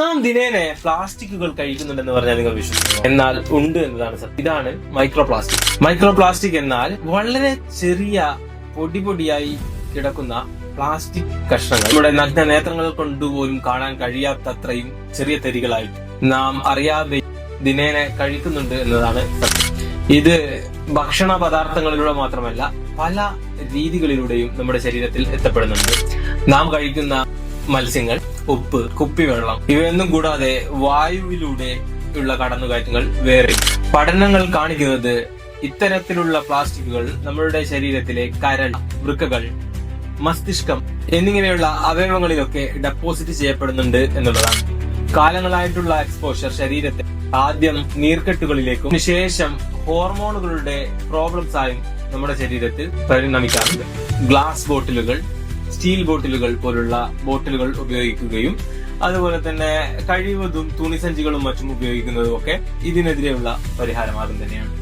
നാം ദിനേനെ പ്ലാസ്റ്റിക്കുകൾ കഴിക്കുന്നുണ്ടെന്ന് പറഞ്ഞാൽ നിങ്ങൾ വിശ്വസിക്കുന്നു. എന്നാൽ ഉണ്ട് എന്നതാണ് സത്യം. ഇതാണ് മൈക്രോ പ്ലാസ്റ്റിക് മൈക്രോ പ്ലാസ്റ്റിക് എന്നാൽ വളരെ ചെറിയ പൊടി പൊടിയായി കിടക്കുന്ന പ്ലാസ്റ്റിക് കഷ്ണങ്ങൾ. നമ്മുടെ നഗ്ന നേത്രങ്ങൾ കൊണ്ടുപോലും കാണാൻ കഴിയാത്തത്രയും ചെറിയ തരികളായിട്ട് നാം അറിയാതെ ദിനേനെ കഴിക്കുന്നുണ്ട് എന്നതാണ് ഇത് ഭക്ഷണ പദാർത്ഥങ്ങളിലൂടെ മാത്രമല്ല പല രീതികളിലൂടെയും നമ്മുടെ ശരീരത്തിൽ എത്തപ്പെടുന്നുണ്ട്. നാം കഴിക്കുന്ന മത്സ്യങ്ങൾ ഉപ്പ് കുപ്പിവെള്ളം ഇവയൊന്നും കൂടാതെ വായുവിലൂടെ ഉള്ള കടന്നുകയറ്റങ്ങൾ വേറെ. പഠനങ്ങൾ കാണിക്കുന്നത് ഇത്തരത്തിലുള്ള പ്ലാസ്റ്റിക്കുകൾ നമ്മളുടെ ശരീരത്തിലെ കരൾ വൃക്കകൾ മസ്തിഷ്കം എന്നിങ്ങനെയുള്ള അവയവങ്ങളിലൊക്കെ ഡെപ്പോസിറ്റ് ചെയ്യപ്പെടുന്നുണ്ട് എന്നുള്ളതാണ്. കാലങ്ങളായിട്ടുള്ള എക്സ്പോഷർ ശരീരത്തെ ആദ്യം നീർക്കെട്ടുകളിലേക്കും ശേഷം ഹോർമോണുകളുടെ പ്രോബ്ലംസ് ആയും നമ്മുടെ ശരീരത്തിൽ പരിണമിക്കാറുണ്ട്. ഗ്ലാസ് ബോട്ടിലുകൾ സ്റ്റീൽ ബോട്ടിലുകൾ പോലുള്ള ബോട്ടിലുകൾ ഉപയോഗിക്കുകയും അതുപോലെ തന്നെ കഴിവതും തുണിസഞ്ചികളും മറ്റും ഉപയോഗിക്കുന്നതും ഒക്കെ ഇതിനെതിരെയുള്ള പരിഹാരമാർഗം തന്നെയാണ്.